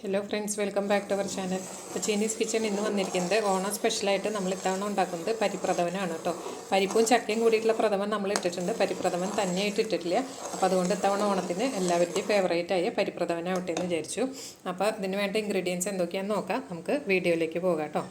Hello friends welcome back to our channel അപ്പോൾ Chinese kitchen ഇന്ന് വന്നിരിക്കുന്നത് ഓണം സ്പെഷ്യലായിട്ട് നമ്മൾ ഇത്തവണ ഉണ്ടാക്കുന്നത് പരിപ്രഥമനാണ് കേട്ടോ. പരിപ്പും ചക്കയും കൂടിയിട്ടുള്ള പ്രഥമൻ നമ്മൾ ഇട്ടിട്ടുണ്ട്. പരിപ്രഥമൻ തന്നെയായിട്ട് ഇട്ടിട്ടില്ല. അപ്പോൾ അതുകൊണ്ട് ഇത്തവണ ഓണത്തിന് എല്ലാവരുടെയും ഫേവറേറ്റ് ആയ പരിപ്രഥമനാവട്ടെ എന്ന് വിചാരിച്ചു. അപ്പോൾ ഇതിന് വേണ്ട ഇൻഗ്രീഡിയൻസ് എന്തൊക്കെയാണെന്ന് നോക്കാം. നമുക്ക് വീഡിയോയിലേക്ക് പോകാം കേട്ടോ.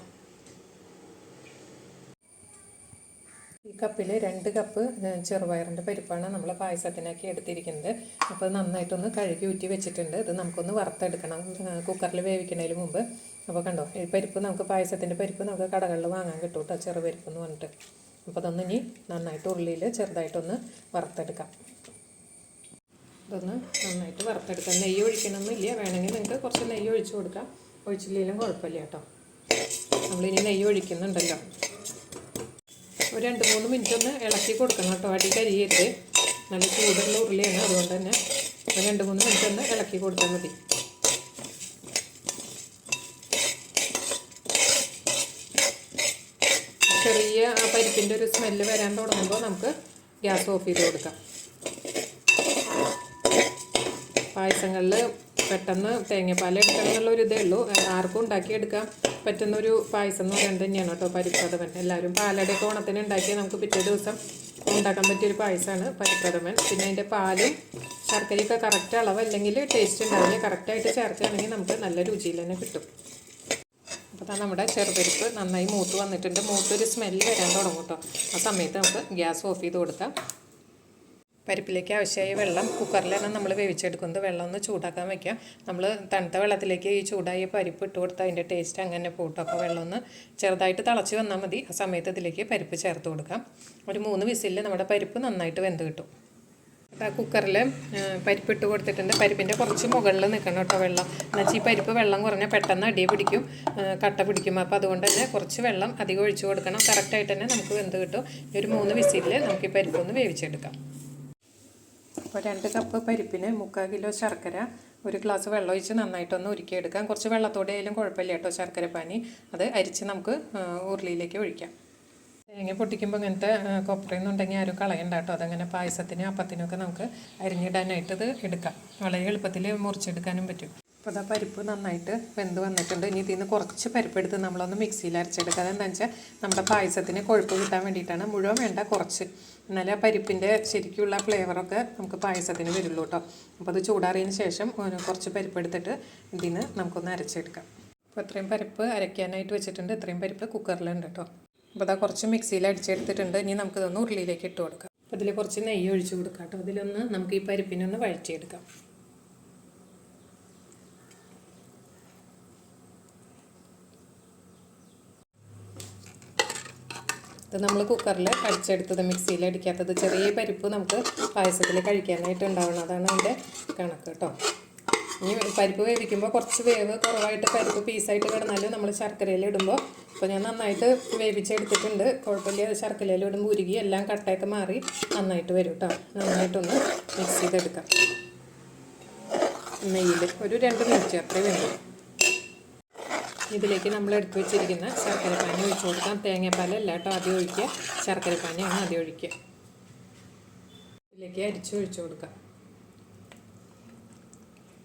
കപ്പിൽ രണ്ട് കപ്പ് ചെറുപയറിന്റെ പരിപ്പാണ് നമ്മൾ പായസത്തിനാക്കി എടുത്തിരിക്കുന്നത്. അപ്പോൾ നന്നായിട്ടൊന്ന് കഴുകി ഊറ്റി വെച്ചിട്ടുണ്ട്. ഇത് നമുക്കൊന്ന് വറുത്തെടുക്കണം. കുക്കറിൽ വേവിക്കുന്നതിന് മുമ്പ്. അപ്പോൾ കണ്ടോ ഈ പരിപ്പ് നമുക്ക് പായസത്തിന്റെ പരിപ്പ് നമുക്ക് കടകളിൽ വാങ്ങാൻ കിട്ടും കേട്ടോ ചെറുപരിപ്പ് എന്ന് പറഞ്ഞിട്ട്. അപ്പോൾ അതൊന്ന് ഇനി നന്നായിട്ട് ഉള്ളിയിൽ ചെറുതായിട്ടൊന്ന് വറുത്തെടുക്കാം. ഇതൊന്ന് നന്നായിട്ട് വറുത്തെടുക്കാം. നെയ്യ് ഒഴിക്കണമെന്നില്ല വേണമെങ്കിൽ നിങ്ങൾക്ക് കുറച്ച് നെയ്യ് ഒഴിച്ചു കൊടുക്കാം. ഒഴിച്ചില്ലെങ്കിലും കുഴപ്പമില്ല കേട്ടോ നമ്മളിനി നെയ്യ് ഒഴിക്കുന്നുണ്ടല്ലോ. ഒരു രണ്ട് മൂന്ന് മിനിറ്റ് ഒന്ന് ഇളക്കി കൊടുക്കണം കേട്ടോ. അടി കരിയരുത്. നല്ല ചൂടുള്ള ഉരുളിയാണ്. അതുകൊണ്ട് തന്നെ രണ്ട് മൂന്ന് മിനിറ്റ് ഒന്ന് ഇളക്കി കൊടുത്താൽ മതി. ചെറിയ ആ പരിപ്പിന്റെ ഒരു സ്മെല്ല് വരാൻ തുടങ്ങുമ്പോൾ നമുക്ക് ഗ്യാസ് ഓഫ് ചെയ്ത് കൊടുക്കാം. പായസങ്ങളിൽ പെട്ടെന്ന് തേങ്ങാപ്പാൽ എടുക്കണം എന്നുള്ളൊരു ഇതേ ഉള്ളൂ. ആർക്കും ഉണ്ടാക്കിയെടുക്കാൻ പറ്റുന്നൊരു പായസം എന്ന് പറയുന്നത് തന്നെയാണ് കേട്ടോ പരിപ്രഥമൻ. എല്ലാവരും പാലടയൊക്കെ ഓണത്തിന് ഉണ്ടാക്കി നമുക്ക് പിറ്റേ ദിവസം ഉണ്ടാക്കാൻ പറ്റിയൊരു പായസമാണ് പരിപ്രഥമൻ. പിന്നെ അതിന്റെ പാലും ശർക്കരയൊക്കെ കറക്റ്റ് അളവ് അല്ലെങ്കിൽ ടേസ്റ്റ് ഉണ്ടാവില്ല കറക്റ്റായിട്ട് ചേർക്കുകയാണെങ്കിൽ നമുക്ക് നല്ല രുചിയിൽ തന്നെ കിട്ടും. അപ്പോൾ നമ്മുടെ ചെറുപരിപ്പ് നന്നായി മൂത്ത് വന്നിട്ടുണ്ട്. മൂത്തൊരു സ്മെല്ല് വരാൻ തുടങ്ങും കേട്ടോ. ആ സമയത്ത് നമുക്ക് ഗ്യാസ് ഓഫ് ചെയ്ത് കൊടുക്കാം. പരിപ്പിലേക്ക് ആവശ്യമായ വെള്ളം കുക്കറിൽ തന്നെ നമ്മൾ വേവിച്ചെടുക്കുന്നത് വെള്ളം ഒന്ന് ചൂടാക്കാൻ വെക്കാം നമ്മൾ തണുത്ത വെള്ളത്തിലേക്ക് ഈ ചൂടായ പരിപ്പ് ഇട്ട് കൊടുത്താൽ അതിന്റെ ടേസ്റ്റ് അങ്ങനെ പോട്ടും. അപ്പോൾ വെള്ളം ഒന്ന് ചെറുതായിട്ട് തിളച്ച് വന്നാൽ മതി. ആ സമയത്ത് ഇതിലേക്ക് പരിപ്പ് ചേർത്ത് കൊടുക്കാം. ഒരു മൂന്ന് വിസിലിൽ നമ്മുടെ പരിപ്പ് നന്നായിട്ട് വെന്ത് കിട്ടും. ആ കുക്കറിൽ പരിപ്പ് ഇട്ട് കൊടുത്തിട്ടുണ്ട്. പരിപ്പിന്റെ കുറച്ച് മുകളിൽ നിൽക്കണം കേട്ടോ വെള്ളം. എന്നുവെച്ചാൽ ഈ പരിപ്പ് വെള്ളം കുറഞ്ഞാൽ പെട്ടെന്ന് അടി പിടിക്കും കട്ട പിടിക്കും. അപ്പോൾ അതുകൊണ്ട് തന്നെ കുറച്ച് വെള്ളം അധികം ഒഴിച്ചു കൊടുക്കണം. കറക്റ്റായിട്ട് തന്നെ നമുക്ക് വെന്ത് കിട്ടും. ഒരു മൂന്ന് വിസിലിൽ നമുക്ക് ഈ പരിപ്പൊന്ന് വേവിച്ചെടുക്കാം. അപ്പോൾ രണ്ട് കപ്പ് പരിപ്പിന് മുക്കാൽ കിലോ ശർക്കര ഒരു ഗ്ലാസ് വെള്ളം ഒഴിച്ച് നന്നായിട്ടൊന്ന് ഉരുക്കിയെടുക്കാം. കുറച്ച് വെള്ളത്തോടെ ആയാലും കുഴപ്പമില്ല കേട്ടോ ശർക്കര പാനി. അത് അരിച്ച് നമുക്ക് ഉരുളിയിലേക്ക് ഒഴിക്കാം. തേങ്ങ പൊട്ടിക്കുമ്പോൾ ഇങ്ങനത്തെ കൊപ്രയെന്നുണ്ടെങ്കിൽ ആരും കളയണ്ട കേട്ടോ. അതങ്ങനെ പായസത്തിന് അപ്പത്തിനൊക്കെ നമുക്ക് അരിഞ്ഞിടാനായിട്ട് ഇത് എടുക്കാം. വളരെ എളുപ്പത്തിൽ മുറിച്ചെടുക്കാനും പറ്റും. അപ്പോൾ അതാ പരിപ്പ് നന്നായിട്ട് വെന്ത് വന്നിട്ടുണ്ട്. ഇനി ഇതിൽ നിന്ന് കുറച്ച് പരിപ്പെടുത്ത് നമ്മളൊന്ന് മിക്സിയിൽ അരച്ചെടുക്കുക അതെന്താണെന്ന് വെച്ചാൽ നമ്മുടെ പായസത്തിന് കൊഴുപ്പ് കിട്ടാൻ വേണ്ടിയിട്ടാണ്. മുഴുവൻ വേണ്ട കുറച്ച്. എന്നാലേ ആ പരിപ്പിന്റെ ശരിക്കുള്ള ഫ്ലേവറൊക്കെ നമുക്ക് പായസത്തിന് വരുള്ളൂ കേട്ടോ. അപ്പോൾ അത് ചൂടാറിയതിന് ശേഷം കുറച്ച് കുറച്ച് പരിപ്പെടുത്തിട്ട് ഇതിന് നമുക്കൊന്ന് അരച്ചെടുക്കാം. അപ്പോൾ ഇത്രയും പരിപ്പ് അരയ്ക്കാനായിട്ട് വെച്ചിട്ടുണ്ട്. ഇത്രയും പരിപ്പ് കുക്കറിലുണ്ട് കേട്ടോ. അപ്പോൾ അതാ കുറച്ച് മിക്സിയിൽ അടിച്ചെടുത്തിട്ടുണ്ട്. ഇനി നമുക്കിതൊന്ന് ഉരുളിയിലേക്ക് ഇട്ട് കൊടുക്കാം. അപ്പോൾ ഇതിൽ കുറച്ച് നെയ്യ് ഒഴിച്ച് കൊടുക്കാം കേട്ടോ. അതിലൊന്ന് നമുക്ക് ഈ പരിപ്പിനൊന്ന് വഴറ്റിയെടുക്കാം. ഇത് നമ്മൾ കുക്കറിൽ കടിച്ചെടുത്തത് മിക്സിയിൽ അടിക്കാത്തത് ചെറിയ പരിപ്പ് നമുക്ക് പായസത്തിൽ കഴിക്കാനായിട്ട് ഉണ്ടാവണം. അതാണ് അതിന്റെ കണക്ക് കേട്ടോ. ഇനി പരിപ്പ് വേവിക്കുമ്പോൾ കുറച്ച് വേവ് കുറവായിട്ട് പരിപ്പ് പീസായിട്ട് കിടന്നാലും നമ്മൾ ശർക്കരയിൽ ഇടുമ്പോൾ അപ്പോൾ ഞാൻ നന്നായിട്ട് വേവിച്ചെടുത്തിട്ടുണ്ട്. കുഴപ്പമില്ല ശർക്കരയിൽ ഇടുമ്പോൾ ഉരുകി എല്ലാം കട്ടയൊക്കെ മാറി നന്നായിട്ട് വരും കേട്ടോ നന്നായിട്ടൊന്ന് മിക്സ് ചെയ്തെടുക്കാം. നെയ്യിൽ ഒരു രണ്ട് മിനിറ്റ് അത്രയും വേണം ഇതിലേക്ക് നമ്മൾ എടുത്ത് വെച്ചിരിക്കുന്ന ശർക്കരപ്പാനി ഒഴിച്ചു കൊടുക്കാം. തേങ്ങാപ്പാലല്ല കേട്ടോ ആദ്യം ഒഴിക്കുക. ശർക്കരപ്പാനിയാണ് ആദ്യം ഒഴിക്കുക. ഇതിലേക്ക് അരിച്ചു ഒഴിച്ചു കൊടുക്കാം.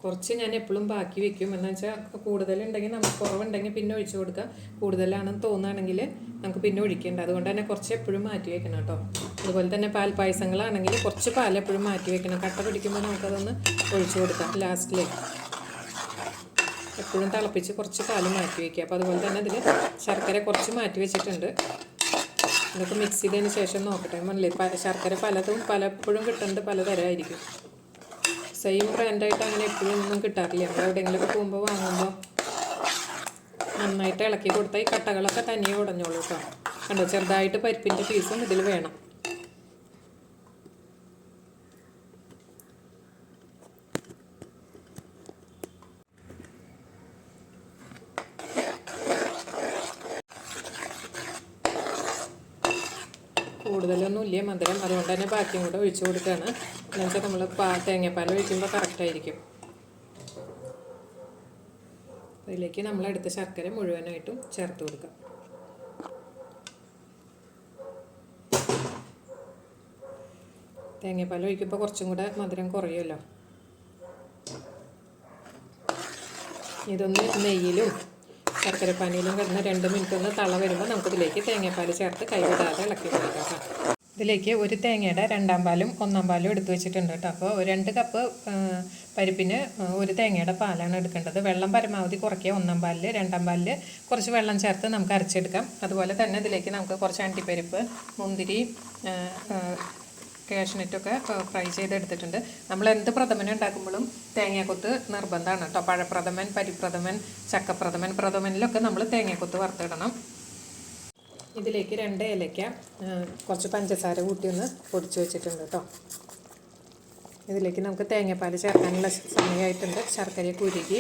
കുറച്ച് ഞാൻ എപ്പോഴും ബാക്കി വെക്കും. എന്ന് വെച്ചാൽ കൂടുതലുണ്ടെങ്കിൽ നമുക്ക് കുറവുണ്ടെങ്കിൽ പിന്നെ ഒഴിച്ചു കൊടുക്കാം. കൂടുതലാണെന്ന് തോന്നുകയാണെങ്കിൽ നമുക്ക് പിന്നെ ഒഴിക്കേണ്ട. അതുകൊണ്ട് തന്നെ കുറച്ച് എപ്പോഴും മാറ്റി വെക്കണം കേട്ടോ. അതുപോലെ തന്നെ പാൽ പായസങ്ങളാണെങ്കിൽ കുറച്ച് പാൽ എപ്പോഴും മാറ്റി വെക്കണം. കട്ട പിടിക്കുമ്പോൾ നമുക്കതൊന്ന് ഒഴിച്ചു കൊടുക്കാം ലാസ്റ്റിലേക്ക്. എപ്പോഴും തിളപ്പിച്ച് കുറച്ച് പാൽ മാറ്റി വയ്ക്കുക. അപ്പോൾ അതുപോലെ തന്നെ അതിൽ ശർക്കര കുറച്ച് മാറ്റി വെച്ചിട്ടുണ്ട്. ഇതൊക്കെ മിക്സ് ചെയ്തതിന് ശേഷം നോക്കട്ടെ. മനസ്സിലെ പ ശർക്കര പലതും പലപ്പോഴും കിട്ടുന്നുണ്ട് പലതരമായിരിക്കും. സെയിം ബ്രാൻഡായിട്ട് അങ്ങനെ എപ്പോഴും ഒന്നും കിട്ടാറില്ല. നമ്മൾ എവിടെയെങ്കിലുമൊക്കെ പോകുമ്പോൾ വാങ്ങുമ്പോൾ നന്നായിട്ട് ഇളക്കി കൊടുത്താൽ ഈ കട്ടകളൊക്കെ തനിയെ ഉടഞ്ഞോളൂ കേട്ടോ. കണ്ടോ? ചെറുതായിട്ട് പരിപ്പിന്റെ പീസും ഇതിൽ വേണം. കൂടുതലൊന്നും ഇല്ല മധുരം അതുകൊണ്ട് തന്നെ ബാക്കിയും കൂടെ ഒഴിച്ചു കൊടുക്കുകയാണ്. എന്നു വെച്ചാൽ നമ്മൾ പാ തേങ്ങാപ്പാൽ ഒഴിക്കുമ്പോൾ കറക്റ്റായിരിക്കും അതിലേക്ക് നമ്മൾ എടുത്ത ശർക്കര മുഴുവനായിട്ടും ചേർത്ത് കൊടുക്കാം. തേങ്ങാപ്പാൽ ഒഴിക്കുമ്പോൾ കുറച്ചും കൂടെ മധുരം കുറയുമല്ലോ. ഇതൊന്ന് നെയ്യിലും ശർക്കരപ്പാനിയിലും കിടന്ന് രണ്ട് മിനിറ്റ് ഒന്ന് തള വരുമ്പോൾ നമുക്കിതിലേക്ക് തേങ്ങാപ്പാൽ ചേർത്ത് കൈവിടാതെ ഇളക്കി കൊടുക്കാം ഇതിലേക്ക് ഒരു തേങ്ങയുടെ രണ്ടാം പാലും ഒന്നാം പാലും എടുത്തു വെച്ചിട്ടുണ്ട് കേട്ടോ അപ്പോൾ രണ്ട് കപ്പ് പരിപ്പിന് ഒരു തേങ്ങയുടെ പാലാണ് എടുക്കേണ്ടത്. വെള്ളം പരമാവധി കുറയ്ക്കുക. ഒന്നാം പാലിൽ രണ്ടാം പാലിൽ കുറച്ച് വെള്ളം ചേർത്ത് നമുക്ക് അരച്ചെടുക്കാം. അതുപോലെ തന്നെ ഇതിലേക്ക് നമുക്ക് കുറച്ച് അണ്ടിപ്പരിപ്പ് മുന്തിരി കാഷ്നറ്റൊക്കെ ഫ്രൈ ചെയ്തെടുത്തിട്ടുണ്ട്. നമ്മൾ എന്ത് പ്രഥമൻ ഉണ്ടാക്കുമ്പോഴും തേങ്ങാക്കൊത്ത് നിർബന്ധമാണ് കേട്ടോ. പഴപ്രഥമൻ പരിപ്രഥമൻ ചക്കപ്രഥമൻ പ്രഥമനിലൊക്കെ നമ്മൾ തേങ്ങാക്കൊത്ത് വറുത്തിടണം. ഇതിലേക്ക് രണ്ട് ഏലയ്ക്ക കുറച്ച് പഞ്ചസാര കൂട്ടി ഒന്ന് പൊടിച്ചു വെച്ചിട്ടുണ്ട് കേട്ടോ. ഇതിലേക്ക് നമുക്ക് തേങ്ങാപ്പാൽ ചേർക്കാനുള്ള സമയമായിട്ടുണ്ട്. ശർക്കര കുരുകി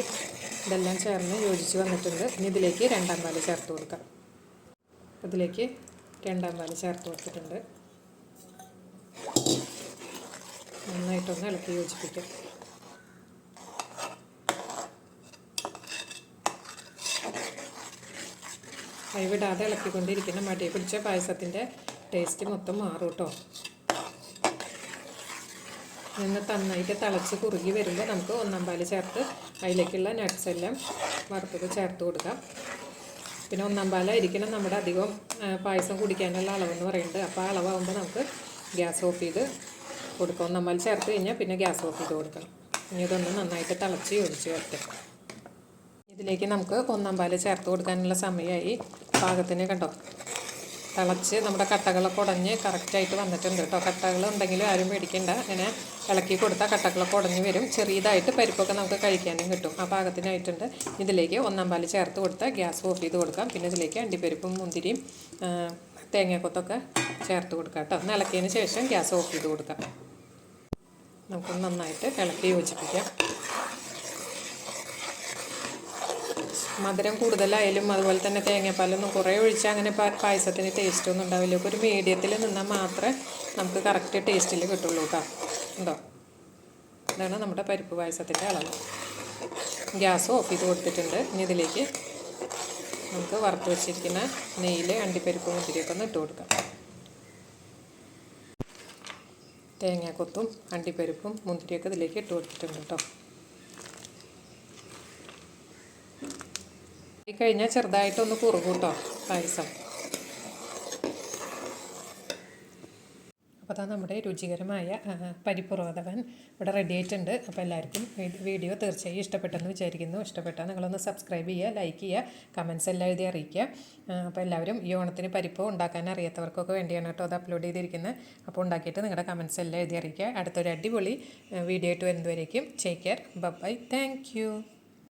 ഇതെല്ലാം ചേർന്ന് യോജിച്ച് വന്നിട്ടുണ്ട്. ഇനി ഇതിലേക്ക് രണ്ടാം പാൽ ചേർത്ത് കൊടുക്കാം. ഇതിലേക്ക് രണ്ടാം പാൽ ചേർത്ത് കൊടുത്തിട്ടുണ്ട്. നന്നായിട്ടൊന്ന് ഇളക്കി യോജിപ്പിക്കാം. കൈവിടാതെ ഇളക്കിക്കൊണ്ടിരിക്കുന്ന മടിയെ പിടിച്ച പായസത്തിന്റെ ടേസ്റ്റ് മൊത്തം മാറും കേട്ടോ. നിന്ന് നന്നായിട്ട് തിളച്ച് കുറുകി വരുമ്പോൾ നമുക്ക് ഒന്നാം പാൽ ചേർത്ത് അതിലേക്കുള്ള നട്ട്സ് എല്ലാം വറുത്തത് ചേർത്ത് കൊടുക്കാം. പിന്നെ ഒന്നാം പാലായിരിക്കണം നമ്മുടെ അധികം പായസം കുടിക്കാനുള്ള അളവെന്ന് പറയുന്നത്. അപ്പോൾ ആ അളവാകുമ്പോൾ നമുക്ക് ഗ്യാസ് ഓഫ് ചെയ്ത് കൊടുക്കാം. നമ്മൾ ചേർത്ത് കഴിഞ്ഞാൽ പിന്നെ ഗ്യാസ് ഓഫ് ചെയ്ത് കൊടുക്കണം. ഇനി ഇതൊന്ന് നന്നായിട്ട് തിളച്ച് യോജിച്ച് വരട്ടെ. ഇതിലേക്ക് നമുക്ക് ഒന്നാം ചേർത്ത് കൊടുക്കാനുള്ള സമയമായി പാകത്തിന് കണ്ടോ? തിളച്ച് നമ്മുടെ കട്ടകളൊക്കെ ഉടഞ്ഞ് കറക്റ്റായിട്ട് വന്നിട്ടുണ്ട് കേട്ടോ കട്ടകൾ ഉണ്ടെങ്കിലും ആരും പേടിക്കണ്ട. ഇങ്ങനെ ഇളക്കി കൊടുത്താൽ കട്ടകളൊക്കെ ഉടഞ്ഞു വരും. ചെറിയതായിട്ട് പരിപ്പൊക്കെ നമുക്ക് കഴിക്കാനും കിട്ടും. ആ പാകത്തിനായിട്ടുണ്ട്. ഇതിലേക്ക് ഒന്നാം പാൽ ചേർത്ത് കൊടുത്താൽ ഗ്യാസ് ഓഫ് ചെയ്ത് കൊടുക്കാം. പിന്നെ ഇതിലേക്ക് അണ്ടിപ്പരിപ്പും മുന്തിരിയും തേങ്ങക്കൊത്തൊക്കെ ചേർത്ത് കൊടുക്കാം കേട്ടോ. ഇളക്കിയതിന് ശേഷം ഗ്യാസ് ഓഫ് ചെയ്ത് കൊടുക്കാം. നമുക്ക് നന്നായിട്ട് ഇളക്കി യോജിപ്പിക്കാം. മധുരം കൂടുതലായാലും അതുപോലെ തന്നെ തേങ്ങാപ്പാലൊന്നും കുറേ ഒഴിച്ചാൽ അങ്ങനെ പായസത്തിന് ടേസ്റ്റൊന്നും ഉണ്ടാവില്ല. ഒരു മീഡിയത്തിൽ നിന്നാൽ മാത്രമേ നമുക്ക് കറക്റ്റ് ടേസ്റ്റിൽ കിട്ടുള്ളൂ കേട്ടോ. ഉണ്ടോ? ഇതാണ് നമ്മുടെ പരിപ്പ് പായസത്തിന്റെ അളവ്. ഗ്യാസ് ഓഫ് ചെയ്ത് കൊടുത്തിട്ടുണ്ട്. ഇനി ഇതിലേക്ക് നമുക്ക് വറുത്ത് വെച്ചിരിക്കുന്ന നെയ്യിൽ അണ്ടിപ്പരിപ്പ് മുന്തിരിയൊക്കെ ഒന്ന് ഇട്ട് കൊടുക്കാം. തേങ്ങാക്കൊത്തും അണ്ടിപ്പരിപ്പും മുന്തിരിയൊക്കെ ഇതിലേക്ക് ഇട്ട് കൊടുത്തിട്ടുണ്ട് കേട്ടോ. കഴിഞ്ഞാൽ ചെറുതായിട്ടൊന്ന് കുറുകൂട്ടോ കേട്ടോ പായസം. അപ്പോൾ അതാ നമ്മുടെ രുചികരമായ പരിപ്പുറവതവൻ ഇവിടെ റെഡി ആയിട്ടുണ്ട് അപ്പോൾ എല്ലാവർക്കും വീഡിയോ തീർച്ചയായും ഇഷ്ടപ്പെട്ടെന്ന് വിചാരിക്കുന്നു. ഇഷ്ടപ്പെട്ടാൽ നിങ്ങളൊന്ന് സബ്സ്ക്രൈബ് ചെയ്യുക ലൈക്ക് ചെയ്യുക കമൻസ് എല്ലാം എഴുതി അറിയിക്കുക. അപ്പോൾ എല്ലാവരും ഈ ഓണത്തിന് പരിപ്പ് ഉണ്ടാക്കാൻ അറിയാത്തവർക്കൊക്കെ വേണ്ടിയാണ് കേട്ടോ അത് അപ്ലോഡ് ചെയ്തിരിക്കുന്നത്. അപ്പോൾ ഉണ്ടാക്കിയിട്ട് നിങ്ങളുടെ കമൻസ് എല്ലാം എഴുതി അറിയിക്കുക. അടുത്തൊരു അടിപൊളി വീഡിയോ ആയിട്ട് വരുന്നതുവരേക്കും. Take care bye thank